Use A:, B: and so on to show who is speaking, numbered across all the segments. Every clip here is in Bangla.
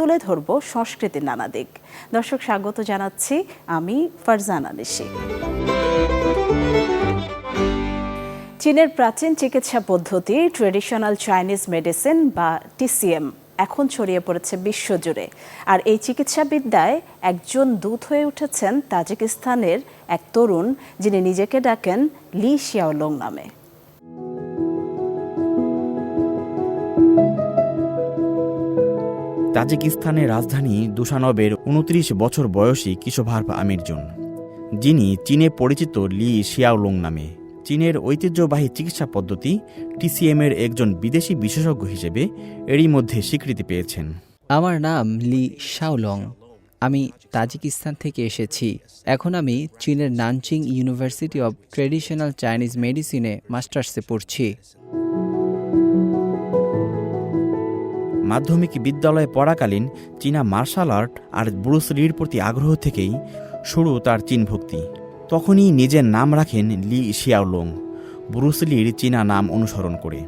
A: তুলে ধরব সংস্কৃতির নানা দিক। দর্শক, স্বাগত জানাচ্ছি আমি ফারজানা নিশি। চীনের প্রাচীন চিকিৎসা পদ্ধতি ট্রেডিশনাল চাইনিজ মেডিসিন বা টিসিএম এখন ছড়িয়ে পড়েছে বিশ্বজুড়ে। আর এই চিকিৎসাবিদ্যায় একজন দূত হয়ে উঠেছেন তাজিকিস্তানের এক তরুণ, যিনি নিজেকে ডাকেন লি শিয়াওলং নামে।
B: তাজিকিস্তানের রাজধানী দুশানবের উনত্রিশ বছর বয়সী কিশোভার্ভ আমিরজন। যিনি চীনে পরিচিত লি শিয়াওলং নামে। চীনের ঐতিহ্যবাহী চিকিৎসা পদ্ধতি টিসিএমের একজন বিদেশি বিশেষজ্ঞ হিসেবে এরই মধ্যে স্বীকৃতি পেয়েছেন।
C: আমার নাম লি শাওলং আমি তাজিকিস্তান থেকে এসেছি। এখন আমি চীনের Nanjing university of traditional Chinese মেডিসিনে মাস্টার্সে পড়ছি।
B: মাধ্যমিক বিদ্যালয়ে পড়াকালীন চীনা মার্শাল আর্ট আর ব্রুস লির প্রতি আগ্রহ থেকেই শুরু তার চীন ভক্তি তখনই নিজের নাম রাখেন লি শিয়াওলং। ব্রুস লির চীনা নাম অনুসরণ করে।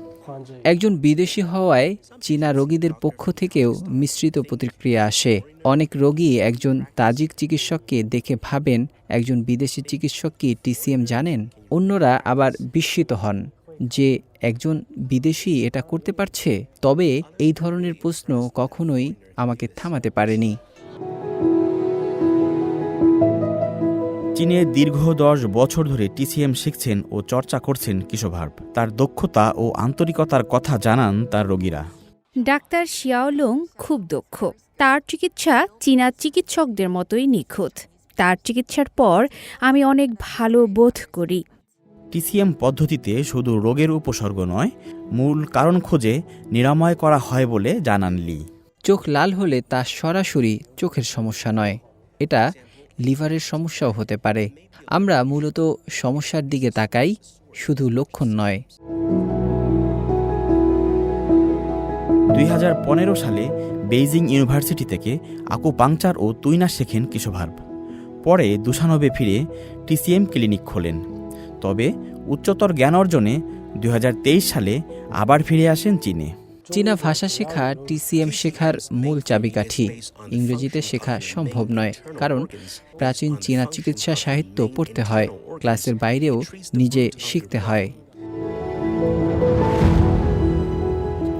C: একজন বিদেশি হওয়ায় চীনা রোগীদের পক্ষ থেকেও মিশ্রিত প্রতিক্রিয়া আসে। অনেক রোগী একজন তাজিক চিকিৎসককে দেখে ভাবেন, একজন বিদেশি চিকিৎসক কি টিসিএম জানেন? অন্যরা আবার বিস্মিত হন যে একজন বিদেশি এটা করতে পারছে? তবে এই ধরনের প্রশ্ন কখনোই আমাকে থামাতে পারেনি।
B: চীনে দীর্ঘ দশ বছর ধরে টিসিএম শিখছেন ও চর্চা করছেন কিশোভার্ভ তার দক্ষতা ও আন্তরিকতার কথা জানান তার রোগীরা।
D: ডাক্তার শিয়াওলং খুব দক্ষ। তার চিকিৎসা চীনা চিকিৎসকদের মতোই নিখুঁত। তার চিকিৎসার পর আমি অনেক ভালো বোধ করি।
B: টিসিএম পদ্ধতিতে শুধু রোগের উপসর্গ নয় মূল কারণ খোঁজে নিরাময় করা হয় বলে জানান লি।
C: চোখ লাল হলে তা সরাসরি চোখের সমস্যা নয়। এটা লিভারের সমস্যাও হতে পারে। আমরা মূলত সমস্যার দিকে তাকাই শুধু লক্ষণ নয়।
B: দুই সালে বেইজিং ইউনিভার্সিটি থেকে আকুপাংচার ও তুইনা শেখেন কিশোভার্ভ পরে দুশানবে ফিরে টিসিএম ক্লিনিক খোলেন। তবে উচ্চতর জ্ঞান অর্জনে দুই হাজার তেইশ সালে আবার ফিরে আসেন চীনে।
C: চীনা ভাষা শেখা টিসিএম শেখার মূল চাবিকাঠি। ইংরেজিতে শেখা সম্ভব নয় কারণ প্রাচীন চীনা চিকিৎসা সাহিত্য পড়তে হয় ক্লাসের বাইরেও নিজে শিখতে হয়।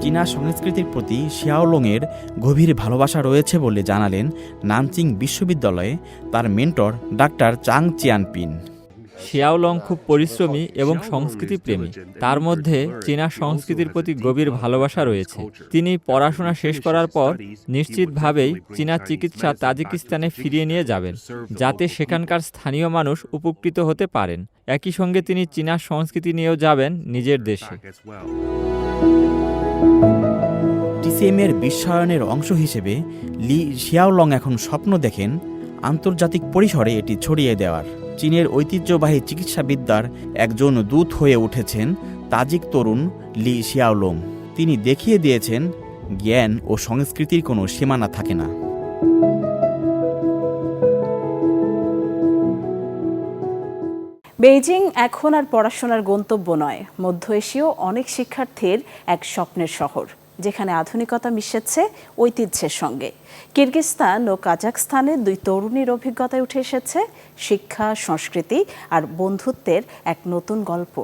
B: চীনা সংস্কৃতির প্রতি শিয়াওলংয়ের গভীর ভালোবাসা রয়েছে বলে জানালেন নানচিং বিশ্ববিদ্যালয়ে তার মেন্টর ডাক্তার চাং চিয়ানপিন।
E: শিয়াওলং খুব পরিশ্রমী এবং সংস্কৃতি প্রেমী তার মধ্যে চীনা সংস্কৃতির প্রতি গভীর ভালোবাসা রয়েছে। তিনি পড়াশোনা শেষ করার পর নিশ্চিতভাবেই চীনা চিকিৎসা তাজিকিস্তানে ফিরিয়ে নিয়ে যাবেন, যাতে সেখানকার স্থানীয় মানুষ উপকৃত হতে পারেন। একই সঙ্গে তিনি চীনা সংস্কৃতি নিয়েও যাবেন নিজের দেশে।
B: টিসিএমের বিশ্বায়নের অংশ হিসেবে লি শিয়াওলং এখন স্বপ্ন দেখেন আন্তর্জাতিক পরিসরে এটি ছড়িয়ে দেওয়ার। চীনের ঐতিহ্যবাহী চিকিৎসাবিদ্যার একজন দূত হয়ে উঠেছেন তাজিক তরুণ লি শিয়াওলং। তিনি দেখিয়ে দিয়েছেন, জ্ঞান ও সংস্কৃতির কোনো সীমানা থাকে না।
A: বেইজিং এখন আর পড়াশোনার গন্তব্য নয়। মধ্য এশীয় অনেক শিক্ষার্থীর এক স্বপ্নের শহর। যেখানে আধুনিকতা মিশেছে ঐতিহ্যের সঙ্গে। কিরগিস্তান ও কাজাকস্তানের দুই তরুণীর অভিজ্ঞতায় উঠে এসেছে শিক্ষা, সংস্কৃতি আর বন্ধুত্বের এক নতুন গল্প।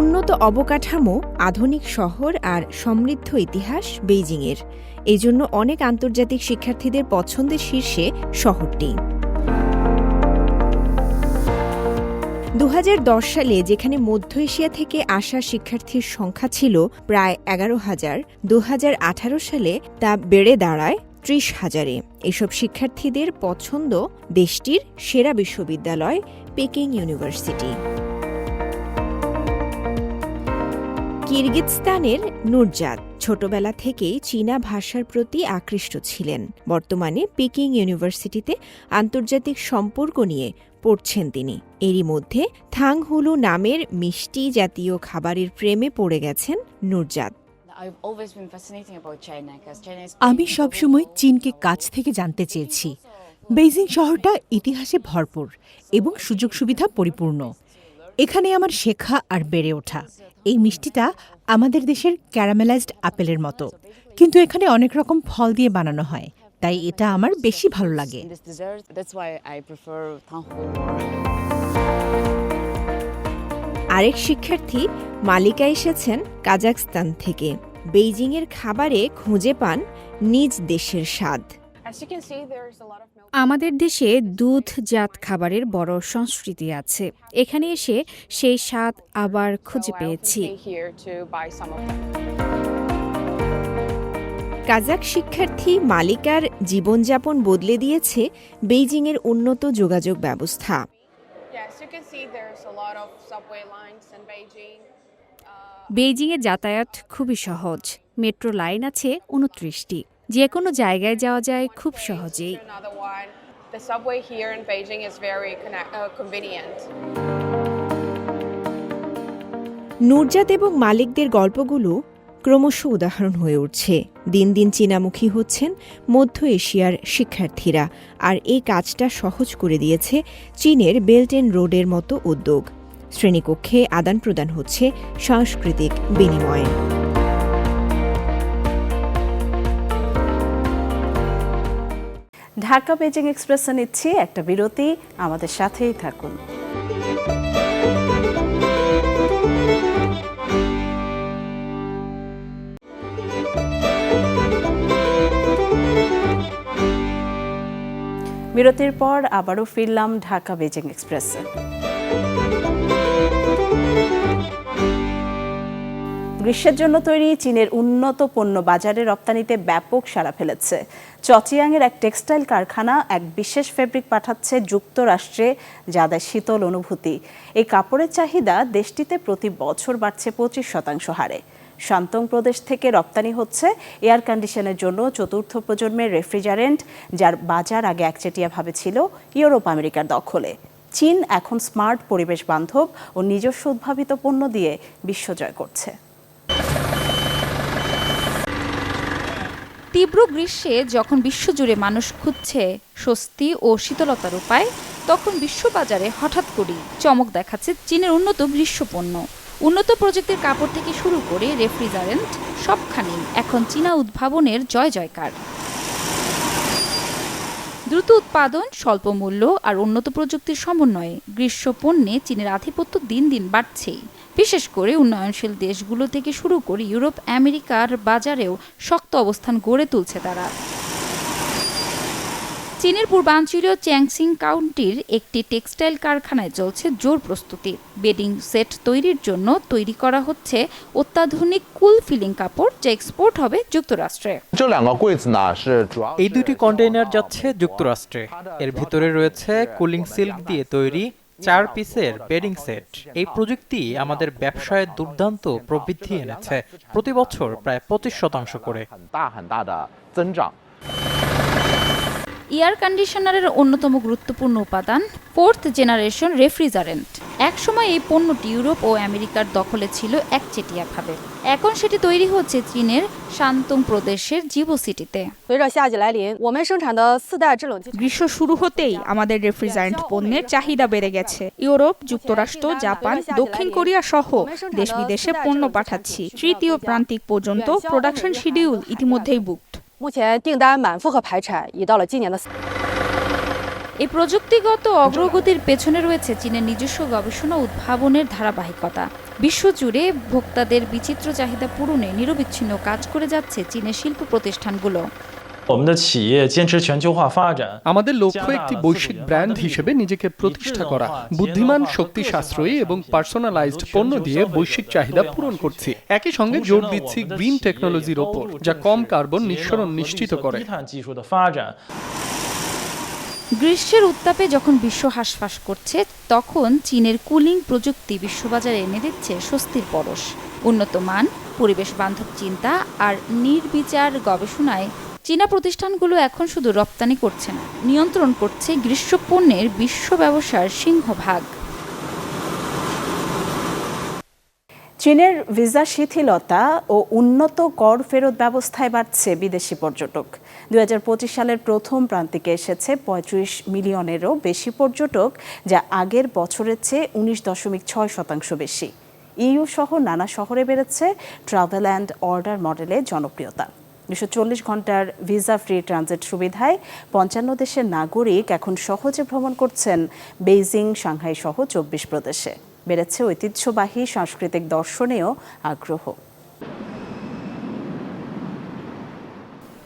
F: উন্নত অবকাঠামো, আধুনিক শহর আর সমৃদ্ধ ইতিহাস বেইজিংয়ের। এই জন্য অনেক আন্তর্জাতিক শিক্ষার্থীদের পছন্দের শীর্ষে শহরটি। দু হাজার দশ সালে যেখানে মধ্য এশিয়া থেকে আসা শিক্ষার্থীর সংখ্যা ছিল প্রায় এগারো হাজার দু সালে তা বেড়ে দাঁড়ায় ত্রিশ হাজারে। এসব শিক্ষার্থীদের পছন্দ দেশটির সেরা বিশ্ববিদ্যালয়, পেকিং ইউনিভার্সিটি। কিরগিজস্তানের নুরজাত ছোটবেলা থেকেই চীনা ভাষার প্রতি আকৃষ্ট ছিলেন। বর্তমানে পিকিং ইউনিভার্সিটিতে আন্তর্জাতিক সম্পর্ক নিয়ে পড়ছেন তিনি। এরই মধ্যে থাংহুলু নামের মিষ্টি জাতীয় খাবারের প্রেমে পড়ে গেছেন নুরজাত
G: আমি সবসময় চীনকে কাছ থেকে জানতে চেয়েছি। বেইজিং শহরটা ইতিহাসে ভরপুর এবং সুযোগ সুবিধা পরিপূর্ণ। এখানে আমার শেখা আর বেড়ে ওঠা। এই মিষ্টিটা আমাদের দেশের ক্যারামেলাইজড আপেলের মতো। কিন্তু এখানে অনেক রকম ফল দিয়ে বানানো হয়, তাই এটা আমার বেশি ভালো লাগে।
F: আরেক শিক্ষার্থী মালিকা এসেছেন কাজাকস্তান থেকে। বেইজিংয়ের খাবারে খুঁজে পান নিজ দেশের স্বাদ।
D: আমাদের দেশে দুধজাত খাবারের বড় সংস্কৃতি আছে। এখানে এসে সেই স্বাদ আবার খুঁজে পেয়েছি।
F: কাজাক শিক্ষার্থী মালিকার জীবনযাপন বদলে দিয়েছে বেইজিংয়ের উন্নত যোগাযোগ ব্যবস্থা।
H: Yes, you can see there's a lot of subway lines in Beijing.
D: বেইজিংয়ে যাতায়াত খুবই সহজ। মেট্রো লাইন আছে উনত্রিশটি। যে কোনো জায়গায় যাওয়া যায় খুব সহজেই.
H: The subway here in Beijing is very uh, convenient.
F: Nurjat এবং মালিকদের গল্পগুলো ক্রমশ উদাহরণ হয়ে উঠছে দিন দিন চীনামুখী হচ্ছেন মধ্য এশিয়ার শিক্ষার্থীরা আর এই কাজটা সহজ করে দিয়েছে চীনের বেল্ট এন্ড রোডের মতো উদ্যোগ শ্রেণীকক্ষে আদান প্রদান হচ্ছে সাংস্কৃতিক বিনিময়
A: ঢাকা বেজিং এক্সপ্রেসে নিচ্ছি একটা বিরতি। আমাদের সাথেই থাকুন। বিরতির পর আবারও ফিরলাম ঢাকা বেজিং এক্সপ্রেসে। গ্রীষ্মের জন্য তৈরি চীনের উন্নত পণ্য বাজারে রপ্তানিতে ব্যাপক সাড়া ফেলেছে। চচিয়াংয়ের এক টেক্সটাইল কারখানা এক বিশেষ ফেব্রিক পাঠাচ্ছে যুক্তরাষ্ট্রে, যা দেয় শীতল অনুভূতি। এই কাপড়ের চাহিদা দেশটিতে প্রতি বছর বাড়ছে পঁচিশ শতাংশ হারে। শান্তং প্রদেশ থেকে রপ্তানি হচ্ছে এয়ার কন্ডিশনের জন্য চতুর্থ প্রজন্মের রেফ্রিজারেন্ট, যার বাজার আগে একচেটিয়াভাবে ছিল ইউরোপ আমেরিকার দখলে। চীন এখন স্মার্ট পরিবেশ বান্ধব ও নিজস্ব উদ্ভাবিত পণ্য দিয়ে বিশ্বজয় করছে।
I: তীব্র গ্রীষ্মে যখন বিশ্বজুড়ে মানুষ খুঁজছে স্বস্তি ও শীতলতার উপায়, তখন বিশ্ববাজারে হঠাৎ করেই চমক দেখাচ্ছে চীনের উন্নত গ্রীষ্মপণ্য। উন্নত প্রযুক্তির কাপড় থেকে শুরু করে রেফ্রিজারেন্ট সবখানি এখন চীনা উদ্ভাবনের জয় জয়কার। দ্রুত উৎপাদন, স্বল্প মূল্য আর উন্নত প্রযুক্তির সমন্বয়ে গ্রীষ্মপণ্যে চীনের আধিপত্য দিন দিন বাড়ছেই। বিশেষ করে উন্নয়নশীল দেশগুলো থেকে শুরু করে ইউরোপ আমেরিকার বাজারেও শক্ত অবস্থান গড়ে তুলছে তারা। চীনের পূর্বাঞ্চলীয় চ্যাংসিং কাউন্টির একটি টেক্সটাইল কারখানায় চলছে জোর প্রস্তুতি। বেডিং সেট তৈরির জন্য তৈরি করা হচ্ছে অত্যাধুনিক কুল ফিলিং কাপড় যা এক্সপোর্ট হবে যুক্তরাষ্ট্রে।
J: এই দুটি কন্টেইনার যাচ্ছে যুক্তরাষ্ট্রে। এর ভিতরে রয়েছে কুলিং সিল্ক দিয়ে তৈরি চার পিসের বেডিং সেট এই প্রযুক্তি আমাদের ব্যবসায় দুর্দান্ত প্রবৃদ্ধি এনেছে প্রতি বছর প্রায় পঁচিশ শতাংশ করে
I: এয়ার কন্ডিশনারের অন্যতম গুরুত্বপূর্ণ উপাদান ফোর্থ জেনারেশন রেফ্রিজারেন্ট। একসময় এই পণ্যটি ইউরোপ ও আমেরিকার দখলে ছিল একচেটিয়াভাবে। এখন সেটি তৈরি হচ্ছে চীনের শান্তং প্রদেশের জিবো সিটিতে।
K: গ্রীষ্ম শুরু হতেই আমাদের রেফ্রিজারেন্ট পণ্যের চাহিদা বেড়ে গেছে। ইউরোপ যুক্তরাষ্ট্র জাপান দক্ষিণ কোরিয়া সহ দেশ বিদেশে পণ্য পাঠাচ্ছি। তৃতীয় প্রান্তিক পর্যন্ত প্রোডাকশন শিডিউল ইতিমধ্যেই বুকড
L: 目前订单满负荷排产已到了今年的。
I: এই প্রযুক্তিগত অগ্রগতির পেছনে রয়েছে চীনের নিজস্ব গবেষণা ও উদ্ভাবনের ধারাবাহিকতা বিশ্বজুড়ে ভোক্তাদের বিচিত্র চাহিদা পূরণে নিরবিচ্ছিন্ন কাজ করে যাচ্ছে চীনের শিল্প প্রতিষ্ঠানগুলো
M: আমাদের লক্ষ্য একটি বৈশ্বিক ব্র্যান্ড হিসেবে নিজেকে প্রতিষ্ঠা করা বুদ্ধিমান শক্তি সাশ্রয়ী এবং পার্সোনালাইজড পণ্য দিয়ে বৈশ্বিক চাহিদা পূরণ করছি। একই সঙ্গে জোর দিচ্ছি গ্রিন টেকনোলজির ওপর যা কম কার্বন নিঃসরণ নিশ্চিত করে।
I: গ্রীষ্মের উত্তাপে যখন বিশ্ব হাসফাস করছে তখন চীনের কুলিং প্রযুক্তি বিশ্ববাজারে এনে দিচ্ছে স্বস্তির পরশ। উন্নত মান পরিবেশ বান্ধব চিন্তা আর নির্বিচার গবেষণায় চীনা প্রতিষ্ঠানগুলো এখন শুধু রপ্তানি করছে না, নিয়ন্ত্রণ করছে গ্রীষ্মপণ্যের বিশ্ব ব্যবসার সিংহভাগ।
A: চীনের ভিসা শিথিলতা ও উন্নত কর ফেরত ব্যবস্থায় বাড়ছে বিদেশি পর্যটক। দু হাজার পঁচিশ সালের প্রথম প্রান্তিকে এসেছে পঁয়ত্রিশ মিলিয়নেরও বেশি পর্যটক, যা আগের বছরের চেয়ে উনিশ দশমিক ছয় শতাংশ বেশি। ইইউ সহ নানা শহরে বেড়েছে ট্রাভেল অ্যান্ড অর্ডার মডেলে জনপ্রিয়তা। দুশো ঘণ্টার ভিসা ফ্রি ট্রানজিট সুবিধায় পঞ্চান্ন দেশের নাগরিক এখন সহজে ভ্রমণ করছেন বেইজিং, সাংহাই সহ চব্বিশ প্রদেশে। বেড়েছে ঐতিহ্যবাহী সাংস্কৃতিক দর্শনেও আগ্রহ।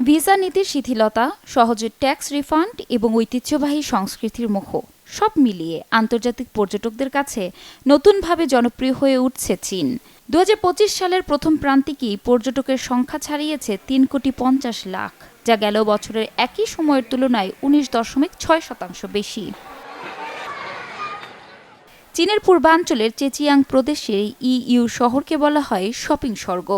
I: ভিসা নীতির শিথিলতা, সহজে ট্যাক্স রিফান্ড এবং ঐতিহ্যবাহী সংস্কৃতির মুখ সব মিলিয়ে আন্তর্জাতিক পর্যটকদের কাছে নতুনভাবে জনপ্রিয় হয়ে উঠছে চীন। দু হাজার পঁচিশ সালের প্রথম প্রান্তিকই পর্যটকের সংখ্যা ছাড়িয়েছে তিন কোটি পঞ্চাশ লাখ, যা গেল বছরের একই সময়ের তুলনায় উনিশ দশমিক ছয় শতাংশ বেশি? চীনের পূর্বাঞ্চলের চেচিয়াং প্রদেশের ইইউ শহরকে বলা হয় শপিং স্বর্গ।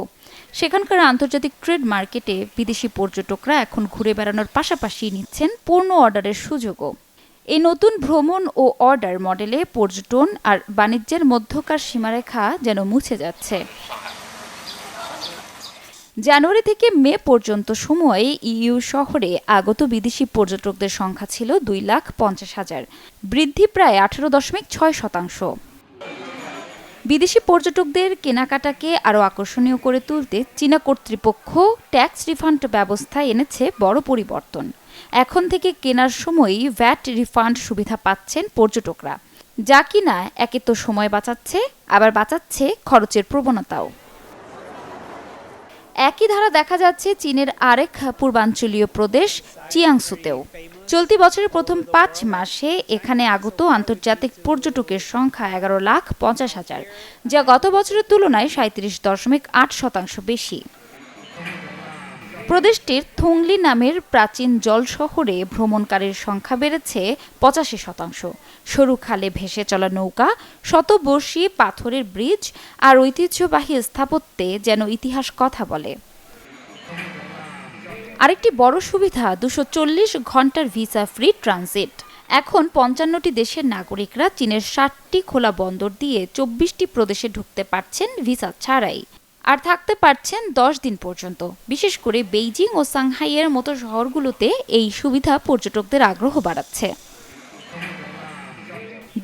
I: সেখানকার আন্তর্জাতিক ট্রেড মার্কেটে বিদেশি পর্যটকরা এখন ঘুরে বেড়ানোর পাশাপাশি নিচ্ছেন পূর্ণ অর্ডারের সুযোগও। এই নতুন ভ্রমণ ও অর্ডার মডেলে পর্যটন আর বাণিজ্যের মধ্যকার সীমারেখা যেন মুছে যাচ্ছে। জানুয়ারি থেকে মে পর্যন্ত সময়ে ইইউ শহরে আগত বিদেশি পর্যটকদের সংখ্যা ছিল দুই লাখ পঞ্চাশ হাজার। বৃদ্ধি প্রায় আঠেরো দশমিক ছয় শতাংশ। বিদেশি পর্যটকদের কেনাকাটাকে আরও আকর্ষণীয় করে তুলতে চীনা কর্তৃপক্ষ ট্যাক্স রিফান্ড ব্যবস্থা এনেছে বড় পরিবর্তন। এখন থেকে কেনার সময়ই ভ্যাট রিফান্ড সুবিধা পাচ্ছেন পর্যটকরা। যা কিনা একে তো সময় বাঁচাচ্ছে, আবার বাঁচাচ্ছে খরচের প্রবণতাও। একই ধারা দেখা যাচ্ছে চীনের আরেক পূর্বাঞ্চলীয় প্রদেশ চিয়াংসুতেও। চলতি বছরের প্রথম পাঁচ মাসে এখানে আগত আন্তর্জাতিক পর্যটকের সংখ্যা এগারো লাখ পঞ্চাশ হাজার, যা গত বছরের তুলনায় সাঁত্রিশ দশমিক আট শতাংশ বেশি। প্রদেশটির থুংলি নামের প্রাচীন জল শহরে ভ্রমণকারীর সংখ্যা বেড়েছে পঁচাশি শতাংশ। সরু খালে ভেসে চলা নৌকা, শতবর্ষী পাথরের ব্রিজ আর ঐতিহ্যবাহী স্থাপত্যে যেন ইতিহাস কথা বলে। আরেকটি বড় সুবিধা, দুশো ঘণ্টার ভিসা ফ্রি ট্রানজিট। এখন পঞ্চান্নটি দেশের নাগরিকরা চীনের ষাটটি খোলা বন্দর দিয়ে চব্বিশটি প্রদেশে ঢুকতে পারছেন ভিসা ছাড়াই। আর থাকতে পারছেন দশ দিন পর্যন্ত। বিশেষ করে বেইজিং ও সাংহাইয়ের মতো শহরগুলোতে এই সুবিধা পর্যটকদের আগ্রহ বাড়াচ্ছে।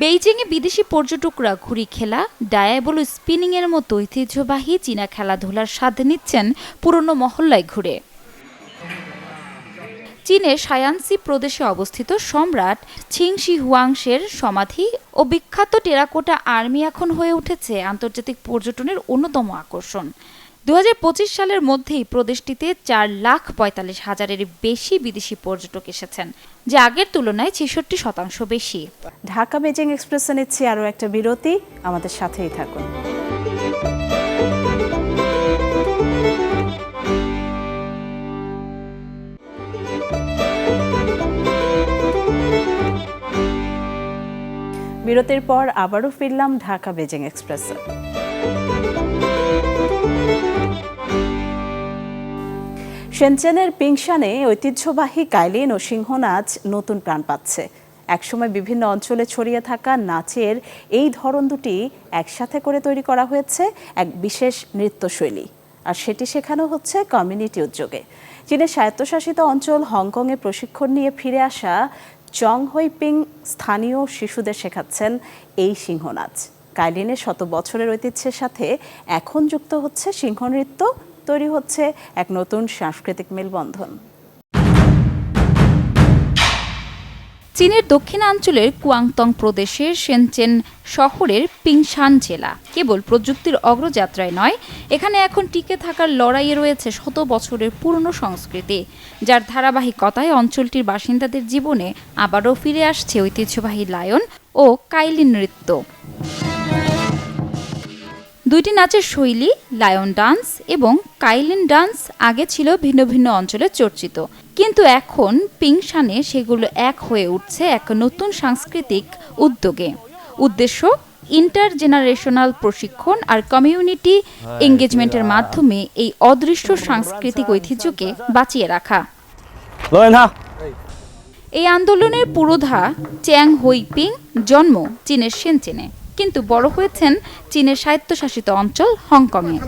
I: বেইজিংয়ে বিদেশি পর্যটকরা ঘুরি খেলা, ডায়াবল স্পিনিংয়ের মতো ঐতিহ্যবাহী চীনা খেলাধুলার স্বাদ নিচ্ছেন পুরনো মহল্লায় ঘুরে। চীনের সায়ানসি প্রদেশে অবস্থিত সম্রাট ছিংশি হুয়াংশের সমাধি ও বিখ্যাত টেরাকোটা আর্মি এখন হয়ে উঠেছে আন্তর্জাতিক পর্যটনের অন্যতম আকর্ষণ। দু হাজার পঁচিশ সালের মধ্যেই প্রদেশটিতে চার লাখ পঁয়তাল্লিশ হাজারের বেশি বিদেশি পর্যটক এসেছেন, যা আগের তুলনায় ছেষট্টি শতাংশ বেশি।
A: ঢাকা বেজিং এক্সপ্রেসে নিচ্ছি আরও একটা বিরতি। আমাদের সাথেই থাকুন। বিরতির পর আবারও ফিরলাম ঢাকা বেজিং এক্সপ্রেসে। সেনচেনের পিংশানে ঐতিহ্যবাহী কাইলিন ও সিংহ নাচ নতুন প্রাণ পাচ্ছে। একসময় বিভিন্ন অঞ্চলে ছড়িয়ে থাকা নাচের এই ধরন দুটি একসাথে করে তৈরি করা হয়েছে এক বিশেষ নৃত্যশৈলী। আর সেটি শেখানো হচ্ছে কমিউনিটি উদ্যোগে। চীনের স্বায়ত্তশাসিত অঞ্চল হংকংয়ে প্রশিক্ষণ নিয়ে ফিরে আসা চং হইপিং স্থানীয় শিশুদের শেখাচ্ছেন এই সিংহনাচ। কাইলিনের শত বছরের ঐতিহ্যের সাথে এখন যুক্ত হচ্ছে সিংহ নৃত্য তৈরি হচ্ছে এক নতুন সাংস্কৃতিক মেলবন্ধন।
I: চীনের দক্ষিণাঞ্চলের কুয়াংতং প্রদেশের সেনচেন শহরের পিংশান জেলা। কেবল প্রযুক্তির অগ্রযাত্রায় নয়, এখানে এখন টিকে থাকার লড়াইয়ে রয়েছে শত বছরের পুরনো সংস্কৃতি, যার ধারাবাহিকতায় অঞ্চলটির বাসিন্দাদের জীবনে আবারও ফিরে আসছে ঐতিহ্যবাহী লায়ন ও কাইলিন নৃত্য। দুইটি নাচের শৈলী, লায়ন ডান্স এবং কাইলিন ডান্স আগে ছিল ভিন্ন ভিন্ন অঞ্চলে চর্চিত। কিন্তু এখন পিংশানে সেগুলো এক হয়ে উঠছে এক নতুন সাংস্কৃতিক উদ্যোগে। উদ্দেশ্য ইন্টার জেনারেশনাল প্রশিক্ষণ আর কমিউনিটি এঙ্গেজমেন্টের মাধ্যমে এই অদৃশ্য সাংস্কৃতিক ঐতিহ্যকে বাঁচিয়ে রাখা। এই আন্দোলনের পুরোধা চ্যাং হুইপিং জন্ম চীনের সেনচেনে। কিন্তু বড় হয়েছেন চীনের স্বায়ত্তশাসিত অঞ্চল হংকংয়ে।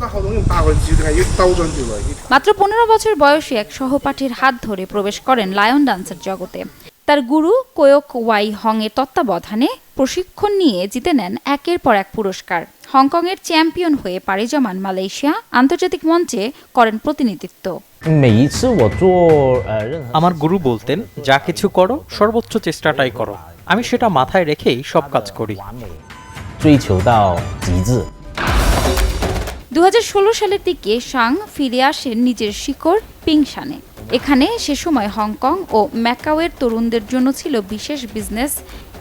I: মাত্র পনেরো বছর বয়সে এক সহপাঠীর হাত ধরে প্রবেশ করেন লায়ন ডান্সের জগতে। তার গুরু কোয়ক ওয়াই হং এর তত্ত্বাবধানে প্রশিক্ষণ নিয়ে জিতে নেন একের পর এক পুরস্কার। হংকং এর চ্যাম্পিয়ন হয়ে পাড়ি জমান মালয়েশিয়া আন্তর্জাতিক মঞ্চে করেন প্রতিনিধিত্ব।
J: আমার গুরু বলতেন, যা কিছু করো, সর্বোচ্চ চেষ্টাটাই করো। আমি সেটা মাথায় রেখেই সব কাজ করি।
N: 追求到极致。
I: দু সালের দিকে সাং ফিরে আসেন নিজের শিকড় পিংশানে এখানে সে সময় হংকং ও ম্যাকাওয়ের তরুণদের জন্য ছিল বিশেষ বিজনেস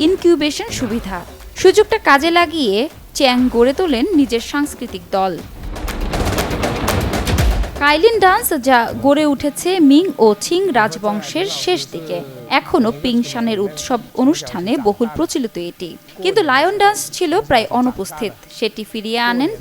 I: ইনকিউবেশন সুবিধা সুযোগটা কাজে লাগিয়ে চ্যাং গড়ে তোলেন নিজের সাংস্কৃতিক দল কাইলিন ডান্স যা গড়ে উঠেছে মিং ও ছিং রাজবংশের শেষ দিকে এখনও পিংশানের উৎসব অনুষ্ঠানে বহুল প্রচলিত এটি। কিন্তু লায়ন ডান্স ছিল প্রায় অনুপস্থিত। সেটি ফিরিয়ে আনেন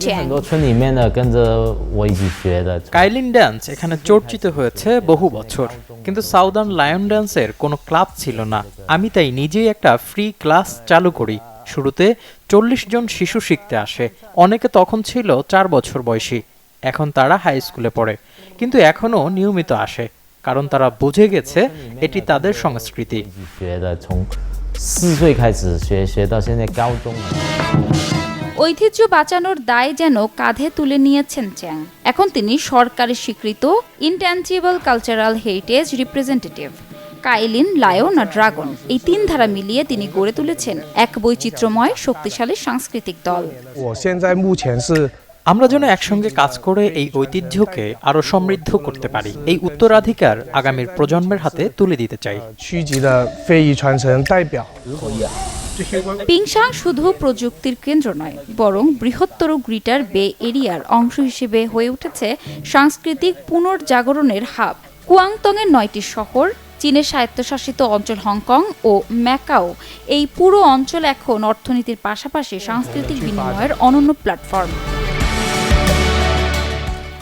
J: কাইলিন ডান্স এখানে চর্চিত হয়েছে বহু বছর। কিন্তু সাউদার্ন লায়ন ড্যান্সের কোনো ক্লাব ছিল না। আমি তাই নিজেই একটা ফ্রি ক্লাস চালু করি। শুরুতে চল্লিশ জন শিশু শিখতে আসে। অনেকে তখন ছিল চার বছর বয়সী। এখন তারা হাই স্কুলে পড়ে। কিন্তু এখনও নিয়মিত আসে। কারণ তারা বুঝে গেছে এটি তাদের সংস্কৃতি।
I: ঐতিহ্য বাঁচানোর দায় যেন কাঁধে তুলে নিয়েছেন চ্যাং। এখন তিনি সরকারি স্বীকৃত intangible cultural heritage representative qilin lion আর ড্রাগন। এই তিন ধারা মিলিয়ে তিনি গড়ে তুলেছেন এক বৈচিত্র্যময় শক্তিশালী সাংস্কৃতিক দল।
J: আমরা যেন একসঙ্গে কাজ করে এই ঐতিহ্যকে আরও সমৃদ্ধ করতে পারি। এই উত্তরাধিকার আগামীর প্রজন্মের হাতে তুলে দিতে চাই।
I: পিংশাং শুধু প্রযুক্তির কেন্দ্র নয় বরং বৃহত্তর গ্রিটার বে এরিয়ার অংশ হিসেবে হয়ে উঠেছে সাংস্কৃতিক পুনর্জাগরণের হাব। কুয়াংতংয়ের নয়টি শহর চীনের স্বায়ত্তশাসিত অঞ্চল হংকং ও ম্যাকাও এই পুরো অঞ্চল এখন অর্থনীতির পাশাপাশি সাংস্কৃতিক বিনিময়ের অনন্য প্ল্যাটফর্ম।